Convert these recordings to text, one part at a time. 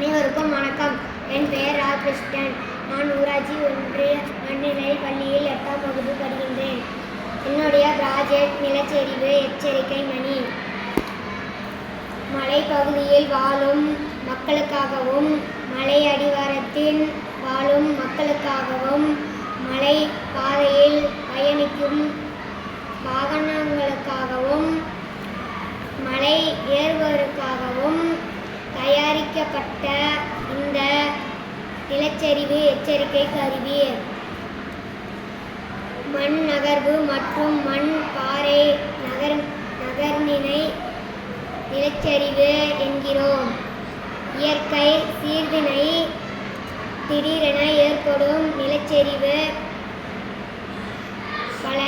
அனைவருக்கும் வணக்கம். என் பெயர் ராகிருஷ்ணன் நான் ஊராட்சி ஒன்றிய மண்ணிலை பள்ளியில் எட்டாம் வகுப்பு படிக்கின்றேன். என்னுடைய ப்ராஜெக்ட் நிலச்சரிவு எச்சரிக்கை மணி. மலைப்பகுதியில் வாழும் மக்களுக்காகவும் மலை அடிவாரத்தில் வாழும் மக்களுக்காகவும் மலை பாதையில் பயணிக்கும் வாகனங்களுக்காகவும் மலை ஏறுவோருக்காகவும் அறிவிக்கப்பட்ட இந்த நிலச்சரிவு எச்சரிக்கை கருவி. மண் நகர்வு மற்றும் மண் பாறை நகர் நகர்நிலை நிலச்சரிவு என்கிறோம். இயற்கை சீர்தினை திடீரென ஏற்படும் நிலச்சரிவு. பல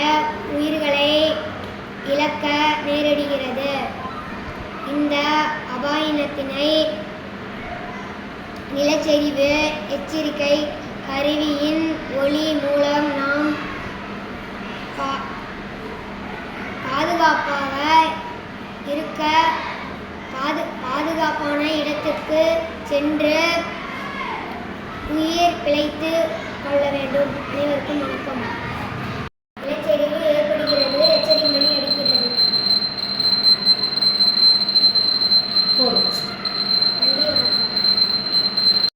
உயிர்களை இழக்க நேரிடுகிறது. இந்த அபாயினத்தினை நிலச்சரிவு எச்சரிக்கை கருவியின் ஒளி மூலம் நாம் பாதுகாப்பாக இருக்க பாது பாதுகாப்பான இடத்திற்கு சென்று உயிர் பிழைத்து கொள்ள வேண்டும். அனைவருக்கும் வணக்கம். நிலச்சரிவு ஏற்படுகிறது எச்சரிக்கை மணி எடுக்கிறது. போதும்